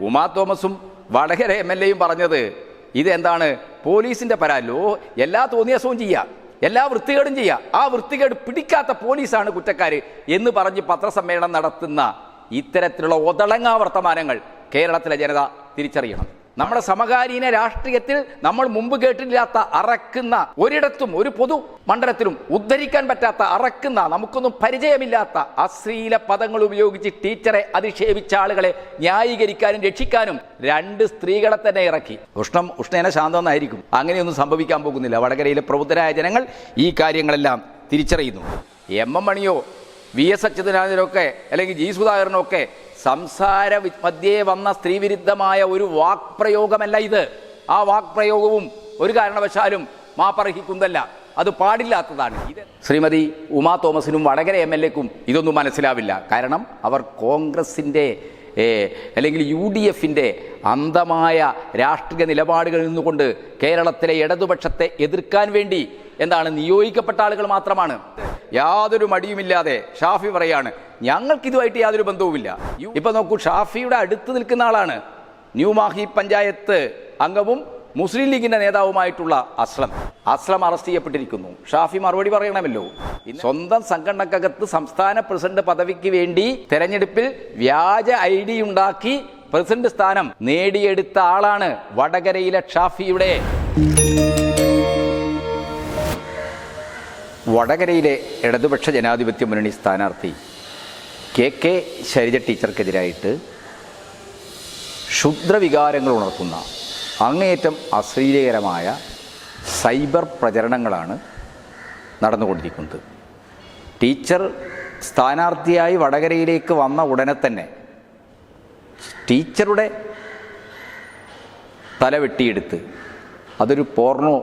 ഉമാ തോമസും Vadakara M L എയും പറഞ്ഞത് ഇതെന്താണ്? പോലീസിന്റെ പരാല്ലോ എല്ലാ തോന്നിയാസവും ചെയ്യാം. എല്ലാ വൃത്തികേടും ചെയ്യാം. ആ വൃത്തികേട് പിടിക്കാത്ത പോലീസാണ് കുറ്റക്കാര് എന്ന് പറഞ്ഞ് പത്രസമ്മേളനം നടത്തുന്ന ഇത്തരത്തിലുള്ള ഒതളങ്ങാ വർത്തമാനങ്ങൾ കേരളത്തിലെ ജനത തിരിച്ചറിയണം. നമ്മുടെ സമകാലീന രാഷ്ട്രീയത്തിൽ നമ്മൾ മുമ്പ് കേട്ടില്ലാത്ത അറക്കുന്ന ഒരിടത്തും ഒരു പൊതു മണ്ഡലത്തിലും ഉദ്ധരിക്കാൻ പറ്റാത്ത അറക്കുന്ന നമുക്കൊന്നും പരിചയമില്ലാത്ത അശ്ലീല പദങ്ങൾ ഉപയോഗിച്ച് ടീച്ചറെ അധിക്ഷേപിച്ച ആളുകളെ ന്യായീകരിക്കാനും രക്ഷിക്കാനും രണ്ട് സ്ത്രീകളെ തന്നെ ഇറക്കി. ഉഷ്ണം ഉഷ്ണേന ശാന്തമെന്നായിരിക്കും. അങ്ങനെയൊന്നും സംഭവിക്കാൻ പോകുന്നില്ല. വടകരയിലെ പ്രബുദ്ധരായ ജനങ്ങൾ ഈ കാര്യങ്ങളെല്ലാം തിരിച്ചറിയുന്നു. എം എം മണിയോ വി എസ് അച്യുതനാഥനൊക്കെ അല്ലെങ്കിൽ ജി സുധാകരനൊക്കെ സംസാര മധ്യേ വന്ന സ്ത്രീവിരുദ്ധമായ ഒരു വാക്പ്രയോഗമല്ല ഇത്. ആ വാക്പ്രയോഗവും ഒരു കാരണവശാലും മാപ്പർഹിക്കുന്നതല്ല അത് പാടില്ലാത്തതാണ്. ഇത് ശ്രീമതി ഉമാ തോമസിനും വടകര എം എൽ എക്കും ഇതൊന്നും മനസ്സിലാവില്ല. കാരണം അവർ കോൺഗ്രസിന്റെ അല്ലെങ്കിൽ യു ഡി എഫിന്റെ അന്ധമായ രാഷ്ട്രീയ നിലപാടുകളിൽ നിന്നുകൊണ്ട് കേരളത്തിലെ ഇടതുപക്ഷത്തെ എതിർക്കാൻ വേണ്ടി എന്താണ് നിയോഗിക്കപ്പെട്ട ആളുകൾ മാത്രമാണ്. യാതൊരു മടിയുമില്ലാതെ ഷാഫി പറയാണ് ഞങ്ങൾക്ക് ഇതുമായിട്ട് യാതൊരു ബന്ധവുമില്ല. ഇപ്പൊ നോക്കൂ ഷാഫിയുടെ അടുത്ത് നിൽക്കുന്ന ആളാണ് ന്യൂ മാഹി പഞ്ചായത്ത് അംഗവും മുസ്ലിം ലീഗിന്റെ നേതാവുമായിട്ടുള്ള അസ്ലം. അസ്ലം അറസ്റ്റ് ചെയ്യപ്പെട്ടിരിക്കുന്നു. ഷാഫി മറുപടി പറയണമല്ലോ. സ്വന്തം സംഘടനക്കകത്ത് സംസ്ഥാന പ്രസിഡന്റ് പദവിക്ക് വേണ്ടി തെരഞ്ഞെടുപ്പിൽ വ്യാജ ഐ ഡി ഉണ്ടാക്കി പ്രസിഡന്റ് സ്ഥാനം നേടിയെടുത്ത ആളാണ് വടകരയിലെ ഷാഫിയുടെ. വടകരയിലെ ഇടതുപക്ഷ ജനാധിപത്യ മുന്നണി സ്ഥാനാർത്ഥി കെ കെ ശൈലജ ടീച്ചർക്കെതിരായിട്ട് ക്ഷുദ്രവികാരങ്ങൾ ഉണർത്തുന്ന അങ്ങേയറ്റം അശ്ലീലകരമായ സൈബർ പ്രചരണങ്ങളാണ് നടന്നുകൊണ്ടിരിക്കുന്നത്. ടീച്ചർ സ്ഥാനാർത്ഥിയായി വടകരയിലേക്ക് വന്ന ഉടനെ തന്നെ ടീച്ചറുടെ തല വെട്ടിയെടുത്ത് അതൊരു പോർണോ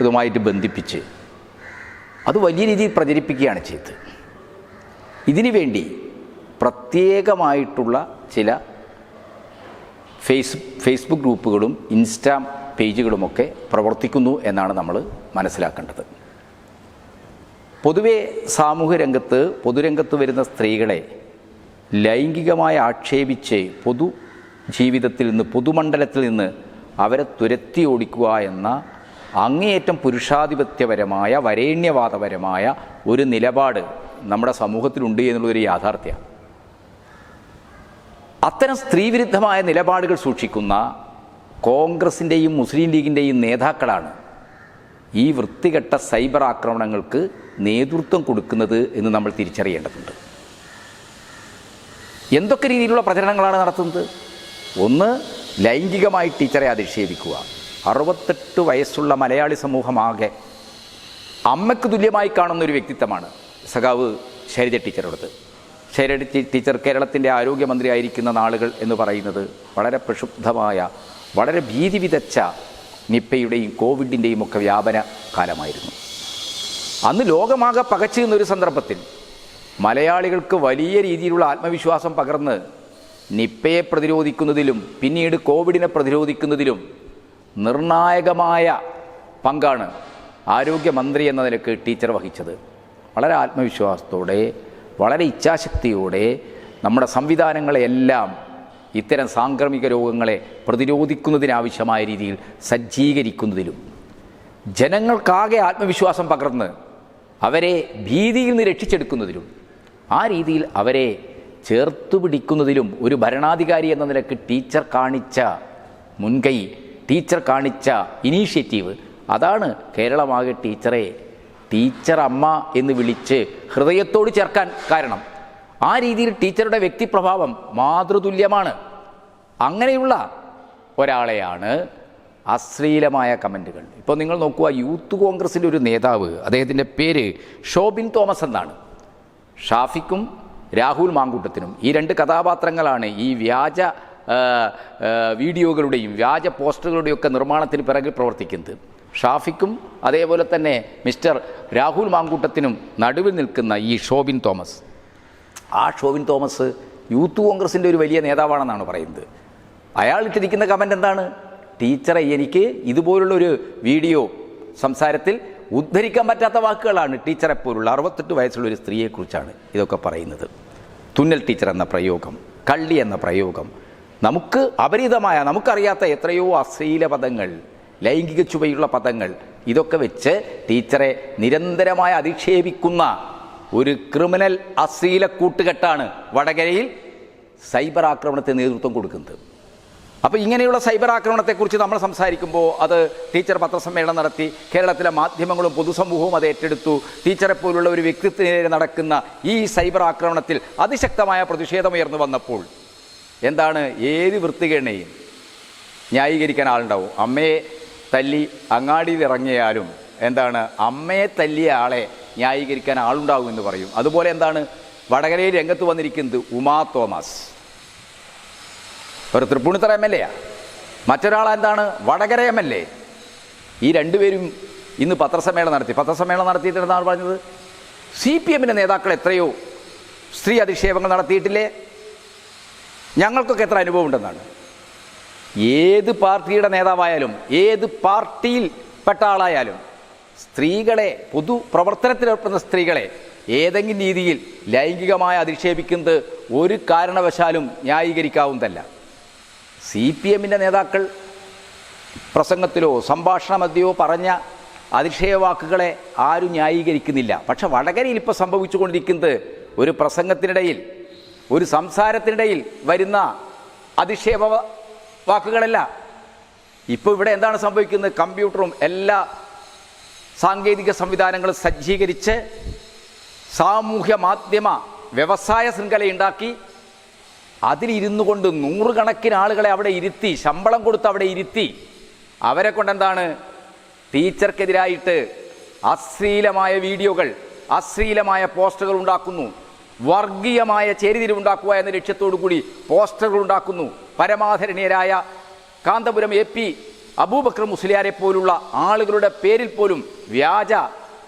ഇതുമായിട്ട് ബന്ധിപ്പിച്ച് അത് വലിയ രീതിയിൽ പ്രചരിപ്പിക്കുകയാണ് ചെയ്തത്. ഇതിനു വേണ്ടി പ്രത്യേകമായിട്ടുള്ള ചില ഫേസ് ഫേസ്ബുക്ക് ഗ്രൂപ്പുകളും ഇൻസ്റ്റാ പേജുകളുമൊക്കെ പ്രവർത്തിക്കുന്നു എന്നാണ് നമ്മൾ മനസ്സിലാക്കേണ്ടത്. പൊതുവേ സാമൂഹ്യ രംഗത്ത് പൊതുരംഗത്ത് വരുന്ന സ്ത്രീകളെ ലൈംഗികമായി ആക്ഷേപിച്ച് പൊതു ജീവിതത്തിൽ നിന്ന് പൊതുമണ്ഡലത്തിൽ നിന്ന് അവരെ തുരത്തി ഓടിക്കുക എന്ന അങ്ങേയറ്റം പുരുഷാധിപത്യപരമായ വരേണ്യവാദപരമായ ഒരു നിലപാട് നമ്മുടെ സമൂഹത്തിലുണ്ട് എന്നുള്ളൊരു യാഥാർത്ഥ്യമാണ്. അത്തരം സ്ത്രീവിരുദ്ധമായ നിലപാടുകൾ സൂക്ഷിക്കുന്ന കോൺഗ്രസിന്റെയും മുസ്ലിം ലീഗിന്റെയും നേതാക്കളാണ് ഈ വൃത്തികെട്ട സൈബർ ആക്രമണങ്ങൾക്ക് നേതൃത്വം കൊടുക്കുന്നത് എന്ന് നമ്മൾ തിരിച്ചറിയേണ്ടതുണ്ട്. എന്തൊക്കെ രീതിയിലുള്ള പ്രചരണങ്ങളാണ് നടത്തുന്നത്? ഒന്ന് ലൈംഗികമായി ടീച്ചറെ അധിക്ഷേപിക്കുക. അറുപത്തെട്ട് വയസ്സുള്ള മലയാളി സമൂഹമാകെ അമ്മയ്ക്ക് തുല്യമായി കാണുന്ന ഒരു വ്യക്തിത്വമാണ് സഖാവ് ശൈലജ ടീച്ചറുടേത്. ശൈലജ ടീച്ചർ കേരളത്തിന്റെ ആരോഗ്യമന്ത്രി ആയിരിക്കുന്ന നാളുകൾ എന്ന് പറയുന്നത് വളരെ പ്രക്ഷുബ്ധമായ വളരെ ഭീതി വിതച്ച നിപ്പയുടെയും കോവിഡിന്റെയും ഒക്കെ വ്യാപന കാലമായിരുന്നു. അന്ന് ലോകമാകെ പകച്ചു നിന്നൊരു സന്ദർഭത്തിൽ മലയാളികൾക്ക് വലിയ രീതിയിലുള്ള ആത്മവിശ്വാസം പകർന്ന് നിപ്പയെ പ്രതിരോധിക്കുന്നതിലും പിന്നീട് കോവിഡിനെ പ്രതിരോധിക്കുന്നതിലും നിർണായകമായ പങ്കാണ് ആരോഗ്യമന്ത്രി എന്ന നിലയ്ക്ക് ടീച്ചർ വഹിച്ചത്. വളരെ ആത്മവിശ്വാസത്തോടെ വളരെ ഇച്ഛാശക്തിയോടെ നമ്മുടെ സംവിധാനങ്ങളെയെല്ലാം ഇത്തരം സാംക്രമിക രോഗങ്ങളെ പ്രതിരോധിക്കുന്നതിനാവശ്യമായ രീതിയിൽ സജ്ജീകരിക്കുന്നതിലും ജനങ്ങൾക്കാകെ ആത്മവിശ്വാസം പകർന്ന് അവരെ ഭീതിയിൽ നിന്ന് രക്ഷിച്ചെടുക്കുന്നതിലും ആ രീതിയിൽ അവരെ ചേർത്തു പിടിക്കുന്നതിലും ഒരു ഭരണാധികാരി എന്ന നിലയ്ക്ക് ടീച്ചർ കാണിച്ച മുൻകൈ ടീച്ചർ കാണിച്ച ഇനീഷ്യേറ്റീവ്. അതാണ് കേരളമാകെ ടീച്ചറെ ടീച്ചർ അമ്മ എന്ന് വിളിച്ച് ഹൃദയത്തോട് ചേർക്കാൻ കാരണം. ആ രീതിയിൽ ടീച്ചറുടെ വ്യക്തിപ്രഭാവം മാതൃതുല്യമാണ്. അങ്ങനെയുള്ള ഒരാളെയാണ് അശ്ലീലമായ കമന്റുകൾ ഇപ്പോൾ നിങ്ങൾ നോക്കുക യൂത്ത് കോൺഗ്രസിന്റെ ഒരു നേതാവ് അദ്ദേഹത്തിന്റെ പേര് ഷോബിൻ തോമസ് എന്നാണ്. ഷാഫിക്കും രാഹുൽ മാങ്കൂട്ടത്തിനും ഈ രണ്ട് കഥാപാത്രങ്ങളാണ് ഈ വ്യാജ വീഡിയോകളുടെയും വ്യാജ പോസ്റ്ററുകളുടെയൊക്കെ നിർമ്മാണത്തിന് പിറകിൽ പ്രവർത്തിക്കുന്നത്. ഷാഫിക്കും അതേപോലെ തന്നെ മിസ്റ്റർ രാഹുൽ മാങ്കൂട്ടത്തിനും നടുവിൽ നിൽക്കുന്ന ഈ ഷോബിൻ തോമസ്. ആ ഷോബിൻ തോമസ് യൂത്ത് കോൺഗ്രസിന്റെ ഒരു വലിയ നേതാവാണെന്നാണ് പറയുന്നത്. അയാൾ ഇട്ടിരിക്കുന്ന കമന്റ് എന്താണ്? ടീച്ചറെ എനിക്ക് ഇതുപോലുള്ളൊരു വീഡിയോ സംസാരത്തിൽ ഉദ്ധരിക്കാൻ പറ്റാത്ത വാക്കുകളാണ് ടീച്ചറെ പോലുള്ള അറുപത്തെട്ട് വയസ്സുള്ള ഒരു സ്ത്രീയെക്കുറിച്ചാണ് ഇതൊക്കെ പറയുന്നത്. തുന്നൽ ടീച്ചർ എന്ന പ്രയോഗം കള്ളി എന്ന പ്രയോഗം നമുക്ക് അപരിതമായ നമുക്കറിയാത്ത എത്രയോ അശ്ലീല പദങ്ങൾ ലൈംഗിക ചുവയുള്ള പദങ്ങൾ. ഇതൊക്കെ വെച്ച് ടീച്ചറെ നിരന്തരമായി അധിക്ഷേപിക്കുന്ന ഒരു ക്രിമിനൽ അശ്ലീല കൂട്ടുകെട്ടാണ് വടകരയിൽ സൈബർ ആക്രമണത്തെ നേതൃത്വം കൊടുക്കുന്നത്. അപ്പോൾ ഇങ്ങനെയുള്ള സൈബർ ആക്രമണത്തെക്കുറിച്ച് നമ്മൾ സംസാരിക്കുമ്പോൾ അത് ടീച്ചർ പത്രസമ്മേളനം നടത്തി കേരളത്തിലെ മാധ്യമങ്ങളും പൊതുസമൂഹവും അത് ഏറ്റെടുത്തു. ടീച്ചറെ പോലുള്ള ഒരു വ്യക്തിത്വത്തിനെതിരെ നടക്കുന്ന ഈ സൈബർ ആക്രമണത്തിൽ അതിശക്തമായ പ്രതിഷേധം ഉയർന്നു വന്നപ്പോൾ എന്താണ് ഏത് വൃത്തികേണയും ന്യായീകരിക്കാൻ ആളുണ്ടാവും. അമ്മയെ തല്ലി അങ്ങാടിയിൽ ഇറങ്ങിയാലും എന്താണ് അമ്മയെ തല്ലിയ ആളെ ന്യായീകരിക്കാൻ ആളുണ്ടാവും എന്ന് പറയും. അതുപോലെ എന്താണ് വടകരയിൽ രംഗത്ത് വന്നിരിക്കുന്നത് ഉമാ തോമസ്. ഒരു തൃപ്പൂണിത്തറ എം എൽ എയാ. മറ്റൊരാൾ എന്താണ് വടകര എം എൽ എ. ഈ രണ്ടുപേരും ഇന്ന് പത്രസമ്മേളനം നടത്തി. പത്രസമ്മേളനം നടത്തിയിട്ട് എന്താണ് പറഞ്ഞത്? സി പി എമ്മിന്റെ നേതാക്കൾ എത്രയോ സ്ത്രീ അധിക്ഷേപങ്ങൾ നടത്തിയിട്ടില്ലേ? ഞങ്ങൾക്കൊക്കെ എത്ര അനുഭവം ഉണ്ടെന്നാണ്? ഏത് പാർട്ടിയുടെ നേതാവായാലും ഏത് പാർട്ടിയിൽ പെട്ട ആളായാലും സ്ത്രീകളെ പൊതു പ്രവർത്തനത്തിലേർപ്പെടുന്ന സ്ത്രീകളെ ഏതെങ്കിലും രീതിയിൽ ലൈംഗികമായി അധിക്ഷേപിക്കുന്നത് ഒരു കാരണവശാലും ന്യായീകരിക്കാവുന്നതല്ല. സി പി എമ്മിന്റെ നേതാക്കൾ പ്രസംഗത്തിലോ സംഭാഷണ മധ്യയോ പറഞ്ഞ അതിശയവാക്കുകളെ ആരും ന്യായീകരിക്കുന്നില്ല. പക്ഷെ വടകരയിൽ ഇപ്പോൾ സംഭവിച്ചുകൊണ്ടിരിക്കുന്നത് ഒരു പ്രസംഗത്തിനിടയിൽ ഒരു സംസാരത്തിനിടയിൽ വരുന്ന അധിക്ഷേപ വാക്കുകളല്ല. ഇപ്പോൾ ഇവിടെ എന്താണ് സംഭവിക്കുന്നത്? കമ്പ്യൂട്ടറും എല്ലാ സാങ്കേതിക സംവിധാനങ്ങളും സജ്ജീകരിച്ച് സാമൂഹ്യ മാധ്യമ വ്യവസായ ശൃംഖലയുണ്ടാക്കി അതിലിരുന്നു കൊണ്ട് നൂറുകണക്കിന് ആളുകളെ അവിടെ ഇരുത്തി ശമ്പളം കൊടുത്ത് അവിടെ ഇരുത്തി. അവരെ കൊണ്ടെന്താണ്? ടീച്ചർക്കെതിരായിട്ട് അശ്ലീലമായ വീഡിയോകൾ അശ്ലീലമായ പോസ്റ്റുകൾ ഉണ്ടാക്കുന്നു. വർഗീയമായ ചേരിതിരിവുണ്ടാക്കുക എന്ന ലക്ഷ്യത്തോടു കൂടി പോസ്റ്ററുകൾ ഉണ്ടാക്കുന്നു. പരമാധരണീയരായ കാന്തപുരം എ പി അബൂബക്കർ മുസ്ലിയാരെ പോലുള്ള ആളുകളുടെ പേരിൽ പോലും വ്യാജ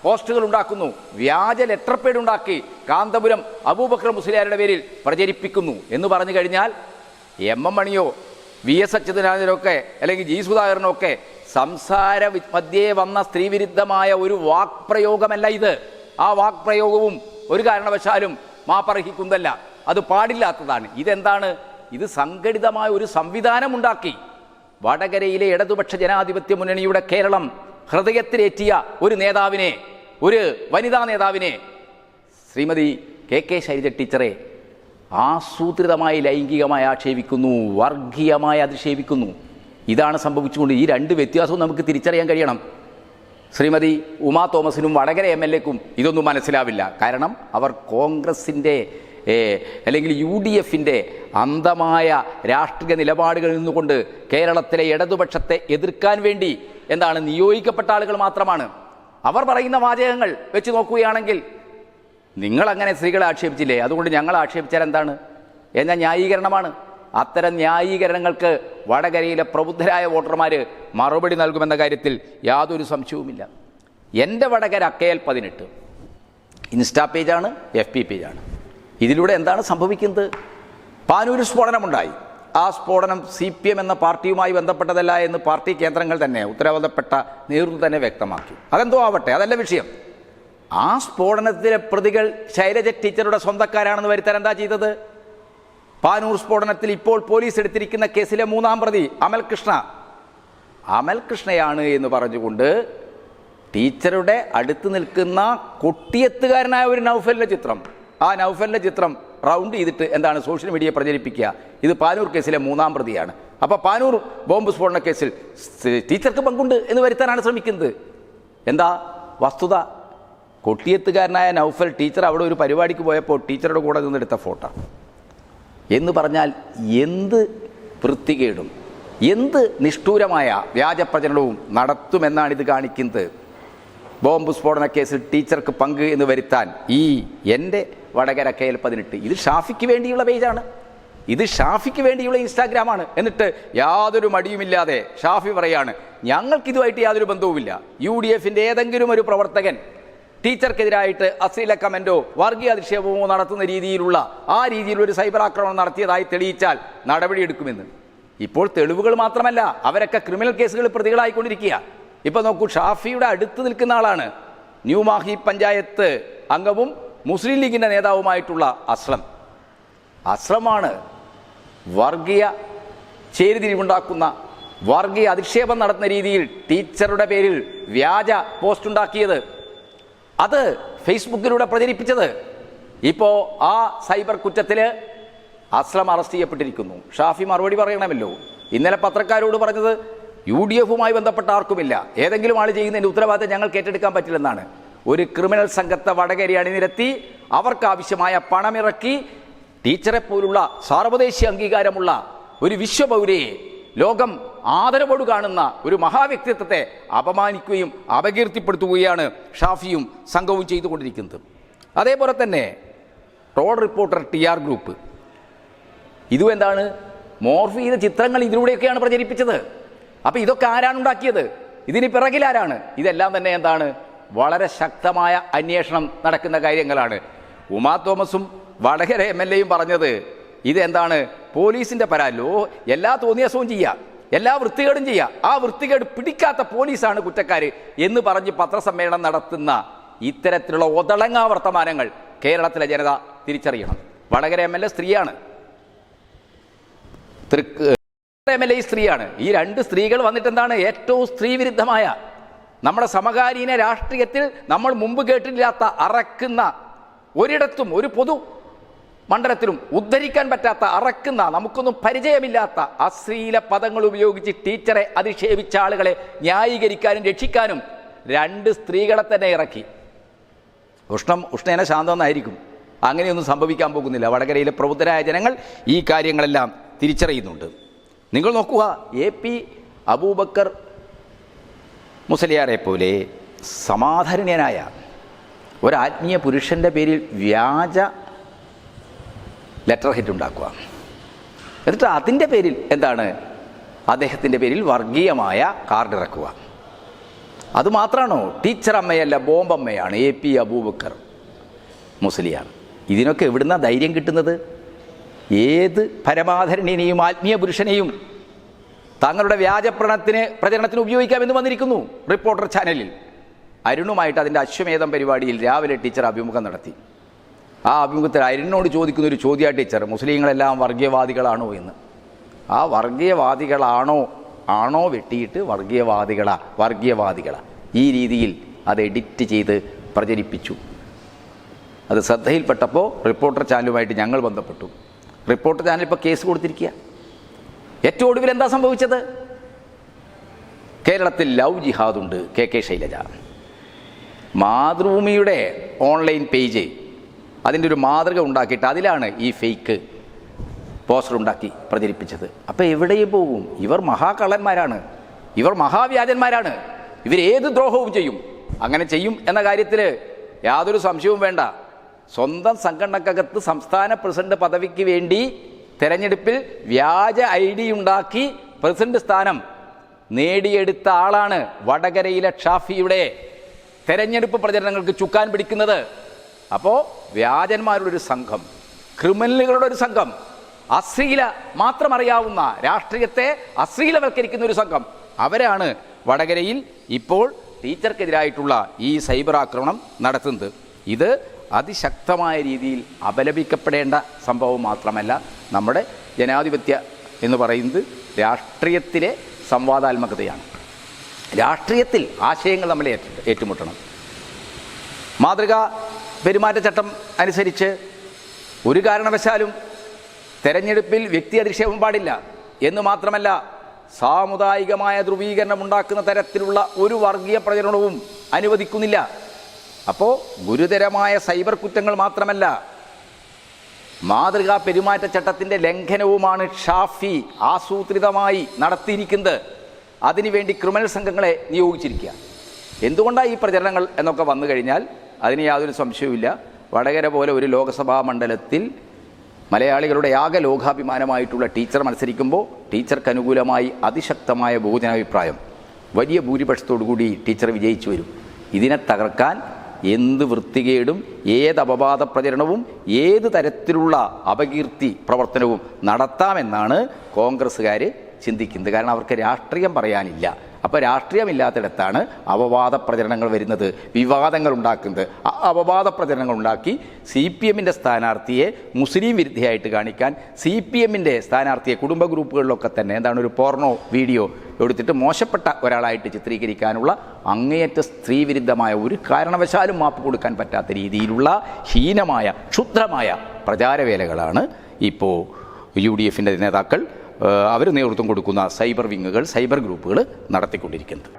പോസ്റ്ററുകൾ ഉണ്ടാക്കുന്നു. വ്യാജ ലെറ്റർ പേഡ് ഉണ്ടാക്കി കാന്തപുരം അബൂബക്കർ മുസ്ലിയാരുടെ പേരിൽ പ്രചരിപ്പിക്കുന്നു. എന്ന് പറഞ്ഞു കഴിഞ്ഞാൽ എം എം മണിയോ വി എസ് അച്യുതനാഥനൊക്കെ അല്ലെങ്കിൽ ജി സുധാകരനൊക്കെ സംസാര മധ്യേ വന്ന സ്ത്രീവിരുദ്ധമായ ഒരു വാക്പ്രയോഗമല്ല ഇത്. ആ വാക്പ്രയോഗവും ഒരു കാരണവശാലും മാപ്പർഹിക്കുന്നതല്ല അത് പാടില്ലാത്തതാണ്. ഇതെന്താണ്? ഇത് സംഘടിതമായ ഒരു സംവിധാനമുണ്ടാക്കി. വടകരയിലെ ഇടതുപക്ഷ ജനാധിപത്യ മുന്നണിയുടെ കേരളം ഹൃദയത്തിലേറ്റിയ ഒരു നേതാവിനെ ഒരു വനിതാ നേതാവിനെ ശ്രീമതി കെ കെ ശൈലജ ടീച്ചറെ ആസൂത്രിതമായി ലൈംഗികമായി ആക്ഷേപിക്കുന്നു വർഗീയമായി അധിക്ഷേപിക്കുന്നു. ഇതാണ് സംഭവിച്ചുകൊണ്ട് ഈ രണ്ട് വ്യത്യാസവും നമുക്ക് തിരിച്ചറിയാൻ കഴിയണം. ശ്രീമതി ഉമാ തോമസിനും വടകര എം എൽ എക്കും ഇതൊന്നും മനസ്സിലാവില്ല. കാരണം അവർ കോൺഗ്രസിന്റെ അല്ലെങ്കിൽ യു ഡി എഫിന്റെ അന്ധമായ രാഷ്ട്രീയ നിലപാടുകളിൽ നിന്നുകൊണ്ട് കേരളത്തിലെ ഇടതുപക്ഷത്തെ എതിർക്കാൻ വേണ്ടി എന്താണ് നിയോഗിക്കപ്പെട്ട ആളുകൾ മാത്രമാണ്. അവർ പറയുന്ന വാചകങ്ങൾ വെച്ച് നോക്കുകയാണെങ്കിൽ നിങ്ങളങ്ങനെ സ്ത്രീകളെ ആക്ഷേപിച്ചില്ലേ? അതുകൊണ്ട് ഞങ്ങൾ ആക്ഷേപിച്ചാൽ എന്താണ്? എന്ന ന്യായീകരണമാണ്. അത്തരം ന്യായീകരണങ്ങൾക്ക് വടകരയിലെ പ്രബുദ്ധരായ വോട്ടർമാർ മറുപടി നൽകുമെന്ന കാര്യത്തിൽ യാതൊരു സംശയവുമില്ല. എന്റെ വടകര എൽ പതിനെട്ട് ഇൻസ്റ്റാ പേജാണ് എഫ് പി പേജാണ്. ഇതിലൂടെ എന്താണ് സംഭവിക്കുന്നത്? പാനൂർ സ്ഫോടനമുണ്ടായി. ആ സ്ഫോടനം സി പി എം എന്ന പാർട്ടിയുമായി ബന്ധപ്പെട്ടതല്ല എന്ന് പാർട്ടി കേന്ദ്രങ്ങൾ തന്നെ ഉത്തരവാദപ്പെട്ട നേതൃത്വം തന്നെ വ്യക്തമാക്കി. അതെന്തോ ആവട്ടെ അതല്ല വിഷയം. ആ സ്ഫോടനത്തിലെ പ്രതികൾ ശൈലജ ടീച്ചറുടെ സ്വന്തക്കാരാണെന്ന് വരുത്താൻ എന്താ ചെയ്തത്? പാനൂർ സ്ഫോടനത്തിൽ ഇപ്പോൾ പോലീസ് എടുത്തിരിക്കുന്ന കേസിലെ മൂന്നാം പ്രതി അമൽകൃഷ്ണ അമൽകൃഷ്ണയാണ് അമൽ കൃഷ്ണയാണ് എന്ന് പറഞ്ഞുകൊണ്ട് ടീച്ചറുടെ അടുത്ത് നിൽക്കുന്ന കൊട്ടിയെത്തുകാരനായ ഒരു നൗഫലിന്റെ ചിത്രം. ആ നൗഫലിന്റെ ചിത്രം റൗണ്ട് ചെയ്തിട്ട് എന്താണ് സോഷ്യൽ മീഡിയ പ്രചരിപ്പിക്കുക? ഇത് പാനൂർ കേസിലെ മൂന്നാം പ്രതിയാണ്. അപ്പോൾ പാനൂർ ബോംബ് സ്ഫോടന കേസിൽ ടീച്ചർക്ക് പങ്കുണ്ട് എന്ന് വരുത്താനാണ് ശ്രമിക്കുന്നത്. എന്താ? വസ്തുത. കൊട്ടിയെത്തുകാരനായ നൗഫൽ ടീച്ചർ അവിടെ ഒരു പരിപാടിക്ക് പോയപ്പോൾ ടീച്ചറുടെ കൂടെ നിന്നെടുത്ത ഫോട്ടോ. എന്ന് പറഞ്ഞാൽ എന്ത് വൃത്തികേടും എന്ത് നിഷ്ഠൂരമായ വ്യാജപ്രചരണവും നടത്തുമെന്നാണ് ഇത് കാണിക്കുന്നത്. ബോംബ് സ്ഫോടന കേസിൽ ടീച്ചർക്ക് പങ്ക് എന്ന് വരുത്താൻ ഈ എന്റെ വടകര കെ എൽ പതിനെട്ട്. ഇത് ഷാഫിക്ക് വേണ്ടിയുള്ള പേജാണ്. ഇത് ഷാഫിക്ക് വേണ്ടിയുള്ള ഇൻസ്റ്റാഗ്രാമാണ്. എന്നിട്ട് യാതൊരു മടിയുമില്ലാതെ ഷാഫി പറയാണ് ഞങ്ങൾക്കിതുമായിട്ട് യാതൊരു ബന്ധവുമില്ല. യു ഡി എഫിന്റെ ഏതെങ്കിലും ഒരു പ്രവർത്തകൻ ടീച്ചർക്കെതിരായിട്ട് അശ്ലീല കമന്റോ വർഗീയ അധിക്ഷേപമോ നടത്തുന്ന രീതിയിലുള്ള ആ രീതിയിൽ ഒരു സൈബർ ആക്രമണം നടത്തിയതായി തെളിയിച്ചാൽ നടപടിയെടുക്കുമെന്ന്. ഇപ്പോൾ തെളിവുകൾ മാത്രമല്ല അവരൊക്കെ ക്രിമിനൽ കേസുകൾ പ്രതികളായിക്കൊണ്ടിരിക്കുക. ഇപ്പൊ നോക്കൂ ഷാഫിയുടെ അടുത്ത് നിൽക്കുന്ന ആളാണ്. ന്യൂ മാഹി പഞ്ചായത്ത് അംഗവും മുസ്ലിം ലീഗിന്റെ നേതാവുമായിട്ടുള്ള അസ്ലം. അസ്ലമാണ് വർഗീയ ചേരിതിരിവുണ്ടാക്കുന്ന വർഗീയ അധിക്ഷേപം നടത്തുന്ന രീതിയിൽ ടീച്ചറുടെ പേരിൽ വ്യാജ പോസ്റ്റ് ഉണ്ടാക്കിയത് അത് ഫേസ്ബുക്കിലൂടെ പ്രചരിപ്പിച്ചത്. ഇപ്പോൾ ആ സൈബർ കുറ്റത്തിൽ അസ്ലം അറസ്റ്റ് ചെയ്യപ്പെട്ടിരിക്കുന്നു. ഷാഫി മറുപടി പറയണമല്ലോ. ഇന്നലെ പത്രക്കാരോട് പറഞ്ഞത് യു ഡി എഫുമായി ബന്ധപ്പെട്ട ആർക്കുമില്ല. ഏതെങ്കിലും ആൾ ചെയ്യുന്നതിന്റെ ഉത്തരവാദിത്തം ഞങ്ങൾക്ക് ഏറ്റെടുക്കാൻ പറ്റില്ലെന്നാണ്. ഒരു ക്രിമിനൽ സംഘത്തെ വടകരി അണിനിരത്തി അവർക്ക് ആവശ്യമായ പണമിറക്കി ടീച്ചറെ പോലുള്ള സാർവദേശീയ അംഗീകാരമുള്ള ഒരു വിശ്വപൗരയെ ലോകം ആദരവോട് കാണുന്ന ഒരു മഹാവ്യക്തിത്വത്തെ അപമാനിക്കുകയും അപകീർത്തിപ്പെടുത്തുകയാണ് ഷാഫിയും സംഘവും ചെയ്തുകൊണ്ടിരിക്കുന്നത്. അതേപോലെ തന്നെ road reporter T R group. ഇതും എന്താണ്? മോർഫ് ചെയ്ത ചിത്രങ്ങൾ ഇതിലൂടെയൊക്കെയാണ് പ്രചരിപ്പിച്ചത്. അപ്പോൾ ഇതൊക്കെ ആരാണ് ഉണ്ടാക്കിയത്? ഇതിന് പിറകിലാരാണ് ഇതെല്ലാം തന്നെ എന്താണ്? വളരെ ശക്തമായ അന്വേഷണം നടക്കുന്ന കാര്യങ്ങളാണ്. ഉമാ തോമസും വടകര എം എൽ എയും പറഞ്ഞത് ഇതെന്താണ്? പോലീസിന്റെ പരാലോ എല്ലാ തോന്നിയാസവും ചെയ്യുക എല്ലാ വൃത്തികേടും ചെയ്യുക ആ വൃത്തികേട് പിടിക്കാത്ത പോലീസാണ് കുറ്റക്കാര് എന്ന് പറഞ്ഞ് പത്രസമ്മേളനം നടത്തുന്ന ഇത്തരത്തിലുള്ള ഒതളങ്ങാ വർത്തമാനങ്ങൾ കേരളത്തിലെ ജനത തിരിച്ചറിയണം. വടകര എം എൽ എ സ്ത്രീയാണ്. എം എൽ എ സ്ത്രീയാണ്. ഈ രണ്ട് സ്ത്രീകൾ വന്നിട്ട് എന്താണ് ഏറ്റവും സ്ത്രീവിരുദ്ധമായ നമ്മുടെ സമകാലീന രാഷ്ട്രീയത്തിൽ നമ്മൾ മുമ്പ് കേട്ടില്ലാത്ത അറക്കുന്ന ഒരിടത്തും ഒരു പൊതു മണ്ഡലത്തിലും ഉദ്ധരിക്കാൻ പറ്റാത്ത അറക്കുന്ന നമുക്കൊന്നും പരിചയമില്ലാത്ത അശ്ലീല പദങ്ങൾ ഉപയോഗിച്ച് ടീച്ചറെ അധിക്ഷേപിച്ച ആളുകളെ ന്യായീകരിക്കാനും രക്ഷിക്കാനും രണ്ട് സ്ത്രീകളെ തന്നെ ഇറക്കി. ഉഷ്ണം ഉഷ്ണേന ശാന്തമെന്നായിരിക്കും. അങ്ങനെയൊന്നും സംഭവിക്കാൻ പോകുന്നില്ല. വടകരയിലെ പ്രബുദ്ധരായ ജനങ്ങൾ ഈ കാര്യങ്ങളെല്ലാം തിരിച്ചറിയുന്നുണ്ട്. നിങ്ങൾ നോക്കുക എ പി അബൂബക്കർ മുസലിയാരെ പോലെ സമാധാരണീയനായ ഒരാത്മീയ പുരുഷന്റെ പേരിൽ വ്യാജ ലെറ്റർ ഹെഡ് ഉണ്ടാക്കുക. എന്നിട്ട് അതിന്റെ പേരിൽ എന്താണ്? അദ്ദേഹത്തിന്റെ പേരിൽ വർഗീയമായ കാർഡ് ഇറക്കുക. അതുമാത്രമാണോ ടീച്ചർ അമ്മയല്ല ബോംബമ്മയാണ് എ പി അബൂബക്കർ മുസ്ലിയാണ് ഇതിനൊക്കെ എവിടുന്ന ധൈര്യം കിട്ടുന്നത്? ഏത് പരമാധരണീനെയും ആത്മീയ പുരുഷനെയും തങ്ങളുടെ വ്യാജപ്രണത്തിന് പ്രചരണത്തിന് ഉപയോഗിക്കാമെന്ന് വന്നിരിക്കുന്നു റിപ്പോർട്ടർ ചാനലിൽ. അരുണുമായിട്ട് അതിന്റെ അശ്വമേധം പരിപാടിയിൽ രാവിലെ ടീച്ചർ അഭിമുഖം നടത്തി. ആ അഭിമുഖത്തിൽ അരുണിനോട് ചോദിക്കുന്ന ഒരു ചോദ്യ ടീച്ചർ മുസ്ലിങ്ങളെല്ലാം വർഗീയവാദികളാണോ എന്ന്. ആ വർഗീയവാദികളാണോ ആണോ വെട്ടിയിട്ട് വർഗീയവാദികളാ വർഗീയവാദികളാ. ഈ രീതിയിൽ അത് എഡിറ്റ് ചെയ്ത് പ്രചരിപ്പിച്ചു. അത് ശ്രദ്ധയിൽപ്പെട്ടപ്പോൾ റിപ്പോർട്ടർ ചാനലുമായിട്ട് ഞങ്ങൾ ബന്ധപ്പെട്ടു. റിപ്പോർട്ടർ ചാനൽ ഇപ്പോൾ കേസ് കൊടുത്തിരിക്കുക. ഏറ്റവും ഒടുവിൽ എന്താ സംഭവിച്ചത്? കേരളത്തിൽ ലവ് ജിഹാദുണ്ട് കെ കെ ശൈലജ. മാതൃഭൂമിയുടെ ഓൺലൈൻ പേജ് അതിന്റെ ഒരു മാതൃക ഉണ്ടാക്കിയിട്ട് അതിലാണ് ഈ ഫേക്ക് പോസ്റ്റർ ഉണ്ടാക്കി പ്രചരിപ്പിച്ചത്. അപ്പോൾ എവിടെയും പോകും ഇവർ മഹാകള്ളന്മാരാണ്. ഇവർ മഹാവ്യാജന്മാരാണ്. ഇവരേത് ദ്രോഹവും ചെയ്യും. അങ്ങനെ ചെയ്യും എന്ന കാര്യത്തിൽ യാതൊരു സംശയവും വേണ്ട. സ്വന്തം സംഘടനക്കകത്ത് സംസ്ഥാന പ്രസിഡന്റ് പദവിക്ക് വേണ്ടി തെരഞ്ഞെടുപ്പിൽ വ്യാജ ഐ ഡി ഉണ്ടാക്കി പ്രസിഡന്റ് സ്ഥാനം നേടിയെടുത്ത ആളാണ് വടകരയിലെ ഷാഫിയുടെ തെരഞ്ഞെടുപ്പ് പ്രചരണങ്ങൾക്ക് ചുക്കാൻ പിടിക്കുന്നത്. അപ്പോൾ വ്യാജന്മാരുടെ ഒരു സംഘം ക്രിമിനലുകളുടെ ഒരു സംഘം അശ്ലീല മാത്രം അറിയാവുന്ന രാഷ്ട്രീയത്തെ അശ്ലീലവൽക്കരിക്കുന്ന ഒരു സംഘം. അവരാണ് വടകരയിൽ ഇപ്പോൾ ടീച്ചർക്കെതിരായിട്ടുള്ള ഈ സൈബർ ആക്രമണം നടത്തുന്നത്. ഇത് അതിശക്തമായ രീതിയിൽ അപലപിക്കപ്പെടേണ്ട സംഭവം മാത്രമല്ല നമ്മുടെ ജനാധിപത്യ എന്ന് പറയുന്നത് രാഷ്ട്രീയത്തിലെ സംവാദാത്മകതയാണ്. രാഷ്ട്രീയത്തിൽ ആശയങ്ങൾ നമ്മൾ ഏറ്റുമുട്ടണം. മാതൃക പെരുമാറ്റച്ചട്ടം അനുസരിച്ച് ഒരു കാരണവശാലും തെരഞ്ഞെടുപ്പിൽ വ്യക്തി അധിക്ഷേപം പാടില്ല എന്ന് മാത്രമല്ല സാമുദായികമായ ധ്രുവീകരണം ഉണ്ടാക്കുന്ന തരത്തിലുള്ള ഒരു വർഗീയ പ്രചരണവും അനുവദിക്കുന്നില്ല. അപ്പോൾ ഗുരുതരമായ സൈബർ കുറ്റങ്ങൾ മാത്രമല്ല മാതൃകാ പെരുമാറ്റച്ചട്ടത്തിന്റെ ലംഘനവുമാണ് ഷാഫി ആസൂത്രിതമായി നടത്തിയിരിക്കുന്നത്. അതിനുവേണ്ടി ക്രിമിനൽ സംഘങ്ങളെ നിയോഗിച്ചിരിക്കുക. എന്തുകൊണ്ടാണ് ഈ പ്രചരണങ്ങൾ എന്നൊക്കെ വന്നു കഴിഞ്ഞാൽ അതിന് യാതൊരു സംശയവുമില്ല. വടകര പോലെ ഒരു ലോക്സഭാ മണ്ഡലത്തിൽ മലയാളികളുടെ ആകെ ലോകാഭിമാനമായിട്ടുള്ള ടീച്ചർ മത്സരിക്കുമ്പോൾ ടീച്ചർക്ക് അനുകൂലമായി അതിശക്തമായ ബഹുജനാഭിപ്രായം. വലിയ ഭൂരിപക്ഷത്തോടു കൂടി ടീച്ചർ വിജയിച്ചു വരും. ഇതിനെ തകർക്കാൻ എന്ത് വൃത്തികേടും ഏത് അപവാദ പ്രചരണവും ഏത് തരത്തിലുള്ള അപകീർത്തി പ്രവർത്തനവും നടത്താമെന്നാണ് കോൺഗ്രസ്സുകാർ ചിന്തിക്കുന്നത്. കാരണം അവർക്ക് രാഷ്ട്രീയം പറയാനില്ല. അപ്പോൾ രാഷ്ട്രീയമില്ലാത്തിടത്താണ് അപവാദ പ്രചരണങ്ങൾ വരുന്നത് വിവാദങ്ങൾ ഉണ്ടാക്കുന്നത്. ആ അപവാദ പ്രചരണങ്ങൾ ഉണ്ടാക്കി സി പി എമ്മിന്റെ സ്ഥാനാർത്ഥിയെ മുസ്ലിം വിരുദ്ധയായിട്ട് കാണിക്കാൻ സി പി എമ്മിന്റെ സ്ഥാനാർത്ഥിയെ കുടുംബ ഗ്രൂപ്പുകളിലൊക്കെ തന്നെ എന്താണ് ഒരു പോർണോ വീഡിയോ എടുത്തിട്ട് മോശപ്പെട്ട ഒരാളായിട്ട് ചിത്രീകരിക്കാനുള്ള അങ്ങേയറ്റ സ്ത്രീവിരുദ്ധമായ ഒരു കാരണവശാലും മാപ്പ് കൊടുക്കാൻ പറ്റാത്ത രീതിയിലുള്ള ഹീനമായ ക്ഷുദ്രമായ പ്രചാരവേലകളാണ് ഇപ്പോൾ യു ഡി എഫിന്റെ നേതാക്കൾ അവർ നേതൃത്വം കൊടുക്കുന്ന സൈബർ വിങ്ങുകൾ സൈബർ ഗ്രൂപ്പുകൾ നടത്തിക്കൊണ്ടിരിക്കുന്നത്.